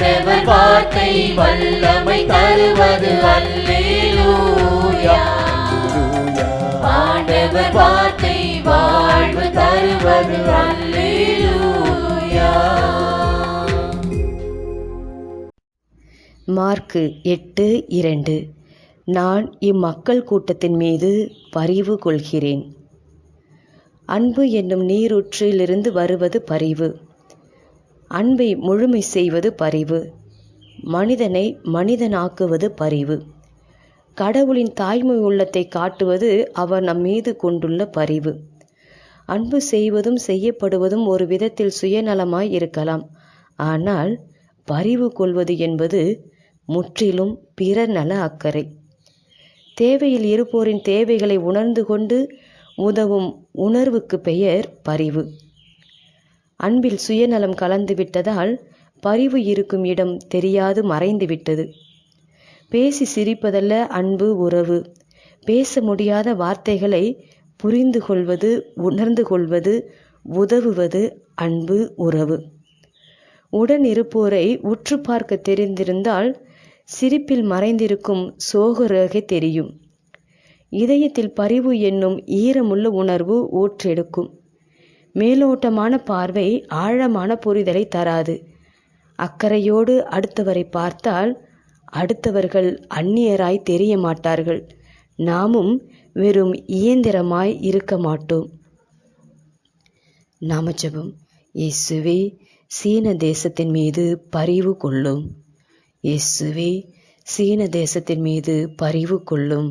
ஆண்டவர் வார்த்தை வல்லமை தருவது அல்லேலூயா. ஆண்டவர் வார்த்தை வாழ்வு தருவது அல்லேலூயா. மார்க்கு எட்டு இரண்டு. நான் இம்மக்கள் கூட்டத்தின் மீது பரிவு கொள்கிறேன். அன்பு என்னும் நீரூற்றிலிருந்து வருவது பரிவு. அன்பை முழுமை செய்வது பரிவு. மனிதனை மனிதனாக்குவது பரிவு. கடவுளின் தாய்மை உள்ளத்தை காட்டுவது அவர் நம் மீது கொண்டுள்ள பரிவு. அன்பு செய்வதும் செய்யப்படுவதும் ஒரு விதத்தில் சுயநலமாய் இருக்கலாம். ஆனால் பரிவு கொள்வது என்பது முற்றிலும் பிறர் நல அக்கறை. தேவையில் இருப்போரின் தேவைகளை உணர்ந்து கொண்டு உதவும் உணர்வுக்கு பெயர் பரிவு. அன்பில் சுயநலம் கலந்து விட்டதால் பரிவு இருக்கும் இடம் தெரியாது மறைந்து விட்டது பேசி சிரிப்பதல்ல அன்பு உறவு. பேச முடியாத வார்த்தைகளை புரிந்து கொள்வது உணர்ந்து கொள்வது உதவுவது அன்பு உறவு. உடன் இருப்போரை உற்று பார்க்க தெரிந்திருந்தால் சிரிப்பில் மறைந்திருக்கும் சோகரேகை தெரியும். இதயத்தில் பரிவு என்னும் ஈரமுள்ள உணர்வு ஊற்றெடுக்கும். மேலோட்டமான பார்வை ஆழமான புரிதலை தராது. அக்கறையோடு அடுத்தவரை பார்த்தால் அடுத்தவர்கள் அந்நியராய் தெரிய மாட்டார்கள். நாமும் வெறும் இயந்திரமாய் இருக்க மாட்டோம். நாமஜபம். இயேசுவே சீன தேசத்தின் மீது பரிவு கொள்ளும். இயேசுவே சீன தேசத்தின் மீது பரிவு கொள்ளும்.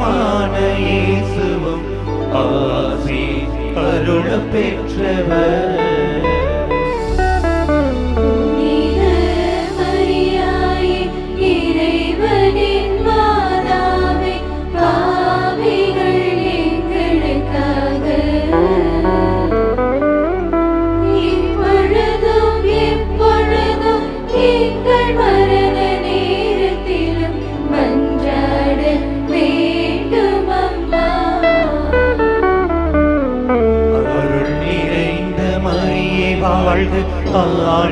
பிரியமான இயேசுவும் ஆசி அருள பெற்றவர்.